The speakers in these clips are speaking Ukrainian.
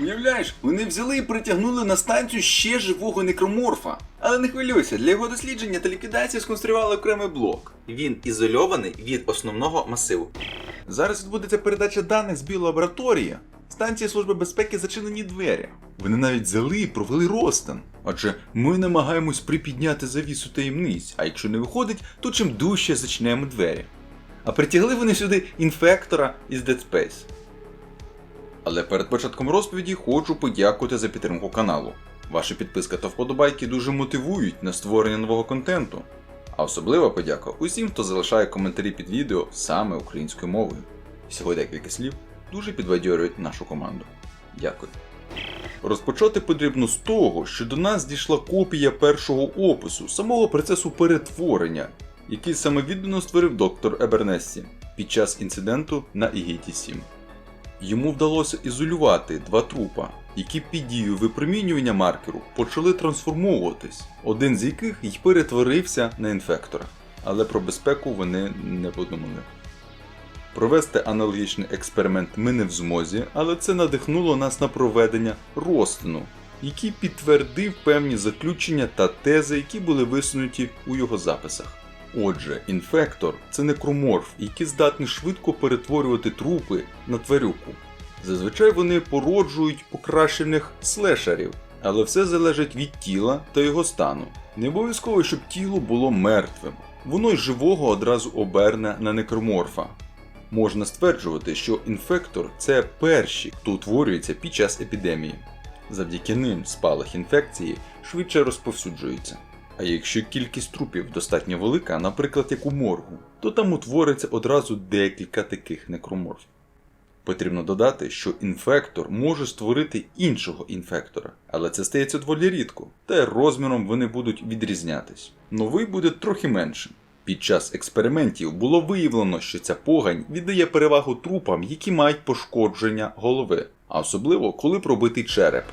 Уявляєш, вони взяли і притягнули на станцію ще живого некроморфа. Але не хвилюйся, для його дослідження та ліквідації сконструювали окремий блок. Він ізольований від основного масиву. Зараз відбудеться передача даних з біолабораторії. Станції Служби безпеки зачинені двері. Вони навіть взяли і провели розтин. Адже ми намагаємось припідняти завісу таємниць, а якщо не виходить, то чим дужче зачиняємо двері. А притягли вони сюди інфектора із Dead Space. Але перед початком розповіді хочу подякувати за підтримку каналу. Ваша підписка та вподобайки дуже мотивують на створення нового контенту. А особлива подяка усім, хто залишає коментарі під відео саме українською мовою. Всього декілька слів дуже підбадьорюють нашу команду. Дякую. Розпочати потрібно з того, що до нас дійшла копія першого опису самого процесу перетворення, який самовіддано створив доктор Ебернессі під час інциденту на Ігіті 7. Йому вдалося ізолювати два трупа, які під дією випромінювання маркеру почали трансформовуватись, один з яких й перетворився на інфектора. Але про безпеку вони не подумали. Провести аналогічний експеримент ми не в змозі, але це надихнуло нас на проведення розтину, який підтвердив певні заключення та тези, які були висунуті у його записах. Отже, інфектор це некроморф, який здатний швидко перетворювати трупи на тварюку. Зазвичай вони породжують покращених слешерів, але все залежить від тіла та його стану. Не обов'язково, щоб тіло було мертвим. Воно й живого одразу оберне на некроморфа. Можна стверджувати, що інфектор це перші, хто утворюється під час епідемії. Завдяки ним спалах інфекції швидше розповсюджується. А якщо кількість трупів достатньо велика, наприклад, як у моргу, то там утвориться одразу декілька таких некроморфів. Потрібно додати, що інфектор може створити іншого інфектора, але це стається доволі рідко, та й розміром вони будуть відрізнятись. Новий буде трохи меншим. Під час експериментів було виявлено, що ця погань віддає перевагу трупам, які мають пошкодження голови, а особливо коли пробитий череп.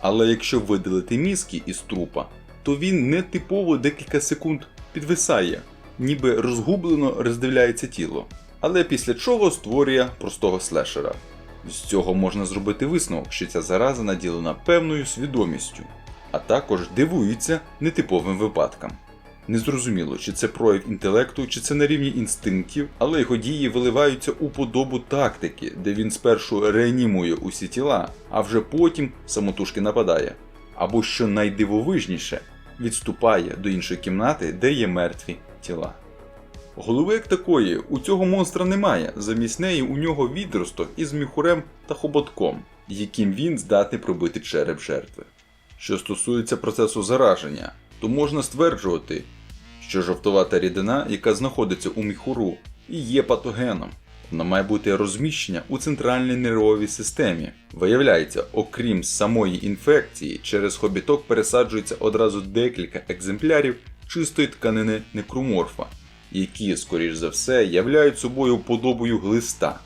Але якщо видалити мізки із трупа, то він нетипово декілька секунд підвисає, ніби розгублено роздивляється тіло. Але після чого створює простого слешера. З цього можна зробити висновок, що ця зараза наділена певною свідомістю, а також дивується нетиповим випадкам. Незрозуміло, чи це прояв інтелекту, чи це на рівні інстинктів, але його дії виливаються у подобу тактики, де він спершу реанімує усі тіла, а вже потім самотужки нападає. Або що найдивовижніше, відступає до іншої кімнати, де є мертві тіла. Голови як такої у цього монстра немає, замість неї у нього відросток із міхурем та хоботком, яким він здатний пробити череп жертви. Що стосується процесу зараження, то можна стверджувати, що жовтувата рідина, яка знаходиться у міхуру, і є патогеном. Має бути розміщена у центральній нервовій системі. Виявляється, окрім самої інфекції, через хобіток пересаджується одразу декілька екземплярів чистої тканини некроморфа, які, скоріш за все, являють собою подобою глиста.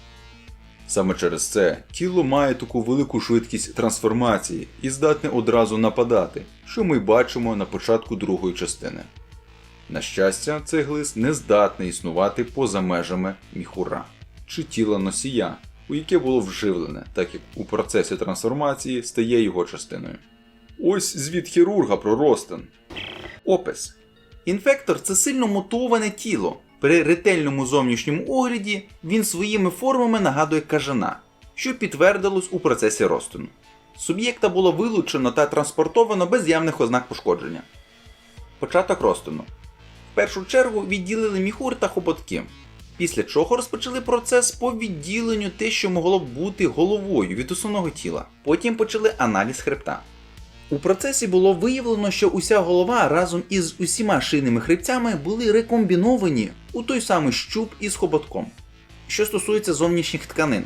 Саме через це тіло має таку велику швидкість трансформації і здатне одразу нападати, що ми бачимо на початку другої частини. На щастя, цей глист не здатний існувати поза межами міхура чи тіла носія, у яке було вживлене, так як у процесі трансформації стає його частиною. Ось звіт хірурга про Ростен. Опис. Інфектор це сильно мутоване тіло. При ретельному зовнішньому огляді він своїми формами нагадує кажана, що підтвердилось у процесі розтину. Суб'єкта було вилучено та транспортовано без явних ознак пошкодження. Початок розтину. В першу чергу відділили міхур та хоботки, після чого розпочали процес по відділенню те, що могло б бути головою від основного тіла. Потім почали аналіз хребта. У процесі було виявлено, що уся голова разом із усіма шийними хребцями були рекомбіновані у той самий щуп із хоботком. Що стосується зовнішніх тканин,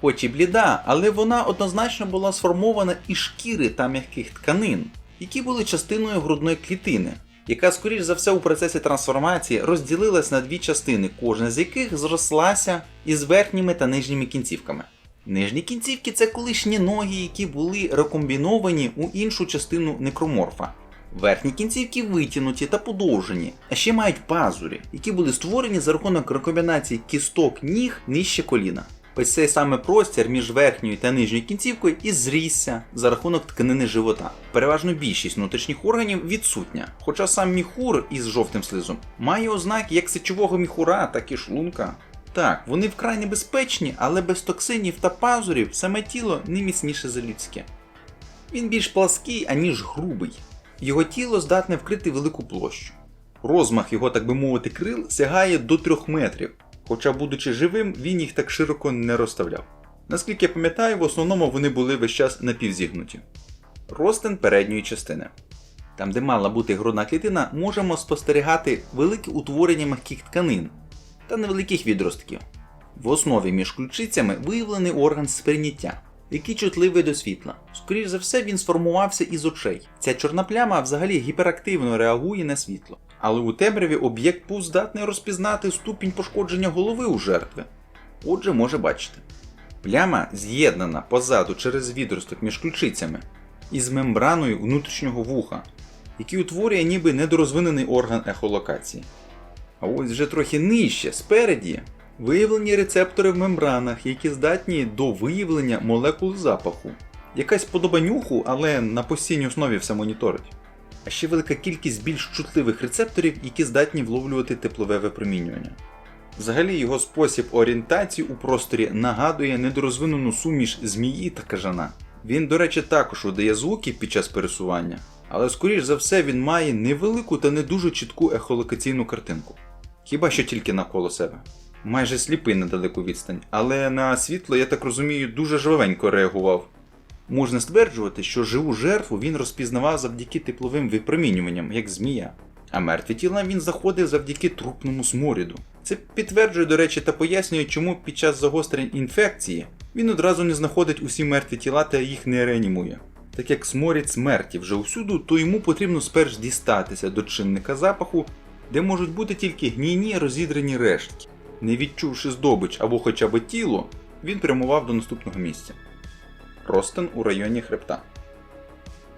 хоч і бліда, але вона однозначно була сформована із шкіри та м'яких тканин, які були частиною грудної клітини, яка, скоріш за все, у процесі трансформації розділилась на дві частини, кожна з яких зрослася із верхніми та нижніми кінцівками. Нижні кінцівки це колишні ноги, які були рекомбіновані у іншу частину некроморфа. Верхні кінцівки витягнуті та подовжені, а ще мають пазурі, які були створені за рахунок рекомбінації кісток ніг нижче коліна. Ось цей саме простір між верхньою та нижньою кінцівкою і зрісся за рахунок тканини живота. Переважно більшість внутрішніх органів відсутня, хоча сам міхур із жовтим слизом має ознаки як сечового міхура, так і шлунка. Так, вони вкрай небезпечні, але без токсинів та пазурів саме тіло не міцніше за людське. Він більш плаский, аніж грубий. Його тіло здатне вкрити велику площу. Розмах його, так би мовити, крил сягає до 3 метрів, хоча, будучи живим, він їх так широко не розставляв. Наскільки я пам'ятаю, в основному вони були весь час напівзігнуті. Ростин передньої частини. Там, де мала бути грудна клітина, можемо спостерігати велике утворення м'яких тканин та невеликих відростків. В основі між ключицями виявлений орган сприйняття, який чутливий до світла. Скоріше за все, він сформувався із очей. Ця чорна пляма взагалі гіперактивно реагує на світло. Але у темряві об'єкт був здатний розпізнати ступінь пошкодження голови у жертви. Отже, може бачити. Пляма з'єднана позаду через відросток між ключицями із мембраною внутрішнього вуха, який утворює ніби недорозвинений орган ехолокації. А ось вже трохи нижче, спереді, виявлені рецептори в мембранах, які здатні до виявлення молекул запаху. Якась подоба нюху, але на постійній основі все моніторить. А ще велика кількість більш чутливих рецепторів, які здатні вловлювати теплове випромінювання. Взагалі його спосіб орієнтації у просторі нагадує недорозвинену суміш змії та кажана. Він, до речі, також видає звуки під час пересування, але скоріш за все він має невелику та не дуже чітку ехолокаційну картинку. Хіба що тільки навколо себе. Майже сліпий на далеку відстань, але на світло, я так розумію, дуже жвавенько реагував. Можна стверджувати, що живу жертву він розпізнавав завдяки тепловим випромінюванням, як змія, а мертві тіла він заходив завдяки трупному сморіду. Це підтверджує, до речі, та пояснює, чому під час загострень інфекції він одразу не знаходить усі мертві тіла та їх не реанімує. Так як сморід смерті вже усюду, то йому потрібно сперш дістатися до чинника запаху, де можуть бути тільки гнійні розідрені рештки. Не відчувши здобич або хоча б тіло, він прямував до наступного місця. Ростин у районі хребта.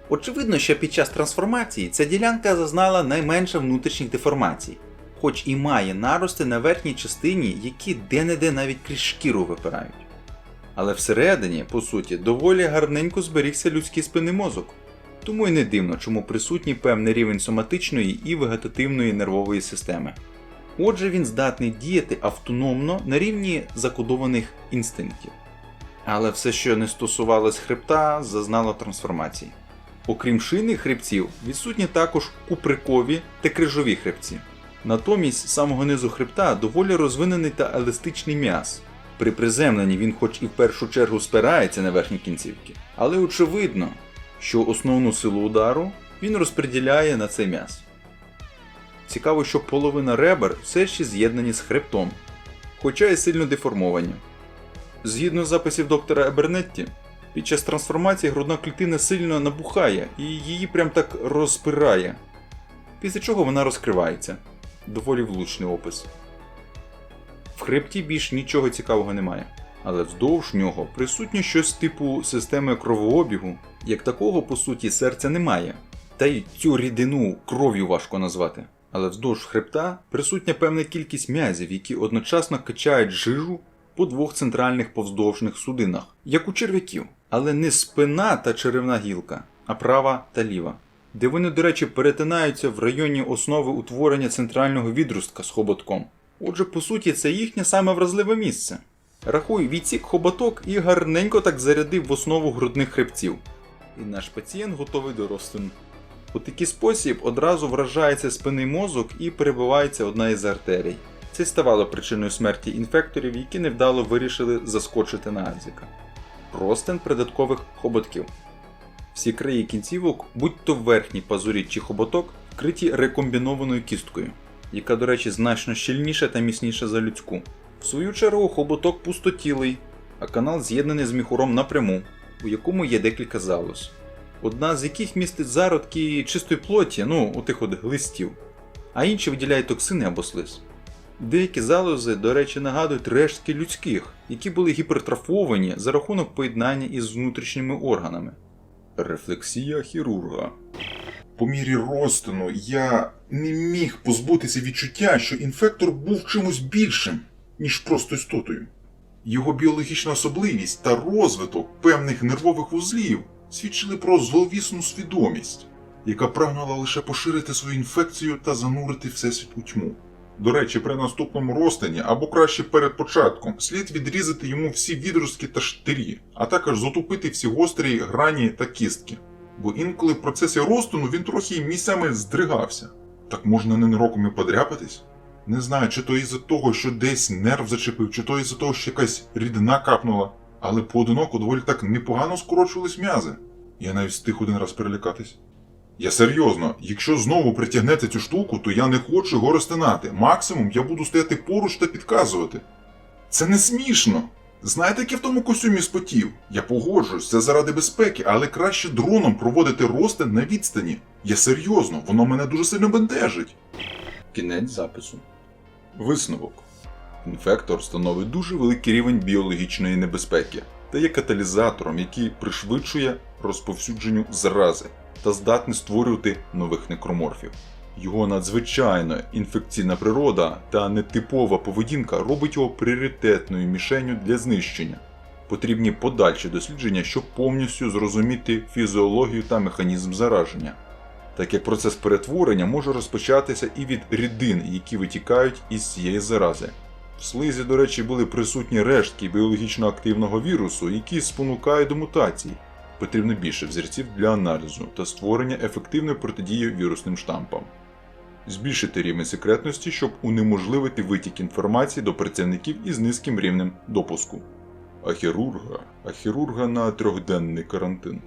Очевидно, що під час трансформації ця ділянка зазнала найменше внутрішніх деформацій, хоч і має нарости на верхній частині, які де-не-де навіть крізь шкіру випирають. Але всередині, по суті, доволі гарненько зберігся людський спинний мозок. Тому й не дивно, чому присутній певний рівень соматичної і вегетативної нервової системи. Отже, він здатний діяти автономно на рівні закодованих інстинктів. Але все, що не стосувалось хребта, зазнало трансформації. Окрім шийних хребців, відсутні також куприкові та крижові хребці. Натомість самого низу хребта доволі розвинений та еластичний м'яз. При приземленні він хоч і в першу чергу спирається на верхні кінцівки, але очевидно, що основну силу удару він розподіляє на цей м'яз. Цікаво, що половина ребер все ще з'єднані з хребтом, хоча й сильно деформовані. Згідно записів доктора Ебернетті, під час трансформації грудна клітина сильно набухає і її прям так розпирає, після чого вона розкривається. Доволі влучний опис. В хребті більш нічого цікавого немає, але вздовж нього присутнє щось типу системи кровообігу, як такого, по суті, серця немає. Та й цю рідину кров'ю важко назвати. Але вздовж хребта присутня певна кількість м'язів, які одночасно качають жижу по двох центральних повздовжних судинах, як у черв'яків, але не спина та черевна гілка, а права та ліва, де вони, до речі, перетинаються в районі основи утворення центрального відростка з хоботком. Отже, по суті, це їхнє саме вразливе місце. Рахуй, відсік хоботок і гарненько так зарядив в основу грудних хребців. І наш пацієнт готовий до розтину. У такий спосіб одразу вражається спинний мозок і перебивається одна із артерій. Це ставало причиною смерті інфекторів, які невдало вирішили заскочити на Адзіка. Ростин придаткових хоботків. Всі краї кінцівок, будь то верхній пазурі чи хоботок, вкриті рекомбінованою кісткою, яка, до речі, значно щільніша та міцніша за людську. В свою чергу хоботок пустотілий, а канал з'єднаний з міхуром напряму, у якому є декілька залоз. Одна з яких містить зародки чистої плоті, ну, у тих от глистів, а інші виділяють токсини або слиз. Деякі залози, до речі, нагадують рештки людських, які були гіпертрофовані за рахунок поєднання із внутрішніми органами. Рефлексія хірурга. По мірі розтину я не міг позбутися відчуття, що інфектор був чимось більшим, ніж просто істотою. Його біологічна особливість та розвиток певних нервових вузлів свідчили про зловісну свідомість, яка прагнула лише поширити свою інфекцію та занурити всесвіт у тьму. До речі, при наступному розтині, або краще перед початком, слід відрізати йому всі відростки та штирі, а також затупити всі гострі грані та кістки. Бо інколи в процесі розтину він трохи місцями здригався. Так можна ненароком і подряпатись? Не знаю, чи то із-за того, що десь нерв зачепив, чи то із-за того, що якась рідина капнула, але поодиноко доволі так непогано скорочувались м'язи. Я навіть встиг один раз перелякатись. Я серйозно, якщо знову притягнете цю штуку, то я не хочу його розтинати. Максимум я буду стояти поруч та підказувати. Це не смішно. Знаєте, як я в тому костюмі спотів? Я погоджуюсь, це заради безпеки, але краще дроном проводити розтин на відстані. Я серйозно, воно мене дуже сильно бентежить. Кінець запису. Висновок. Інфектор становить дуже великий рівень біологічної небезпеки та є каталізатором, який пришвидшує розповсюдженню зарази та здатний створювати нових некроморфів. Його надзвичайно інфекційна природа та нетипова поведінка робить його пріоритетною мішенню для знищення. Потрібні подальші дослідження, щоб повністю зрозуміти фізіологію та механізм зараження так як процес перетворення може розпочатися і від рідин, які витікають із цієї зарази. В слизі, до речі, були присутні рештки біологічно активного вірусу, які спонукають до мутацій. Потрібно більше взірців для аналізу та створення ефективної протидії вірусним штампам. Збільшити рівень секретності, щоб унеможливити витік інформації до працівників із низьким рівнем допуску. А хірурга, а хірурга на трьохденний карантин.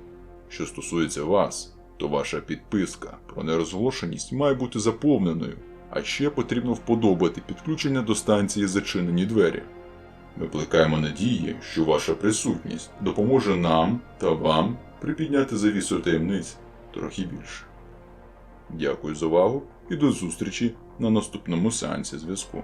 Що стосується вас, то ваша підписка про нерозголошеність має бути заповненою, а ще потрібно вподобати підключення до станції зачинені двері. Ми плекаємо надії, що ваша присутність допоможе нам та вам припідняти завісу таємниць трохи більше. Дякую за увагу і до зустрічі на наступному сеансі зв'язку.